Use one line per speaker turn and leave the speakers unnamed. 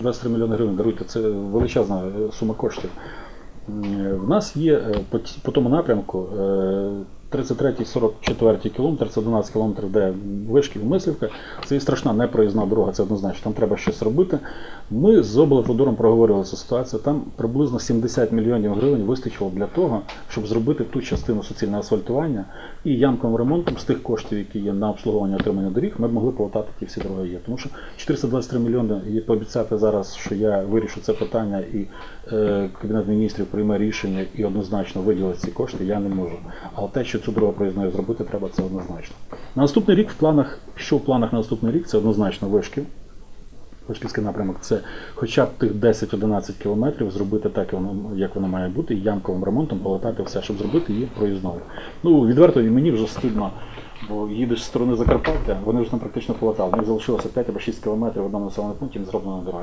23 мільйони гривень, даруйте, це величезна е, сума коштів. М, В нас є е, по тому напрямку е, 33 44 кілометр, це 11 кілометрів, де вишків Мислівка. Це і страшна непроїзна дорога, це однозначно. Там треба щось робити. Ми з облавтодором проговорили цю ситуацію. Там приблизно 70 мільйонів гривень вистачило для того, щоб зробити ту частину суцільного асфальтування і ямковим ремонтом з тих коштів, які є на обслуговування отримання доріг, ми б могли полатати ті всі дороги є. Тому що 423 мільйони і пообіцяти зараз, що я вирішу це питання і е, Кабінет міністрів прийме рішення і однозначно виділить ці кошти, я не можу. Але те, що цю дорогу проїзною зробити, треба це однозначно. На наступний рік в планах, що в планах на наступний рік, це однозначно вишків. Вишківський напрямок це хоча б тих 10-11 кілометрів зробити так, як воно має бути, і ямковим ремонтом полатати все, щоб зробити її проїзною. Ну, відверто, і мені вже стидно, бо їдеш з сторони Закарпаття, вони вже там практично полатали. У них залишилося 5 або 6 кілометрів в одному населеному пункті не зроблена дорога.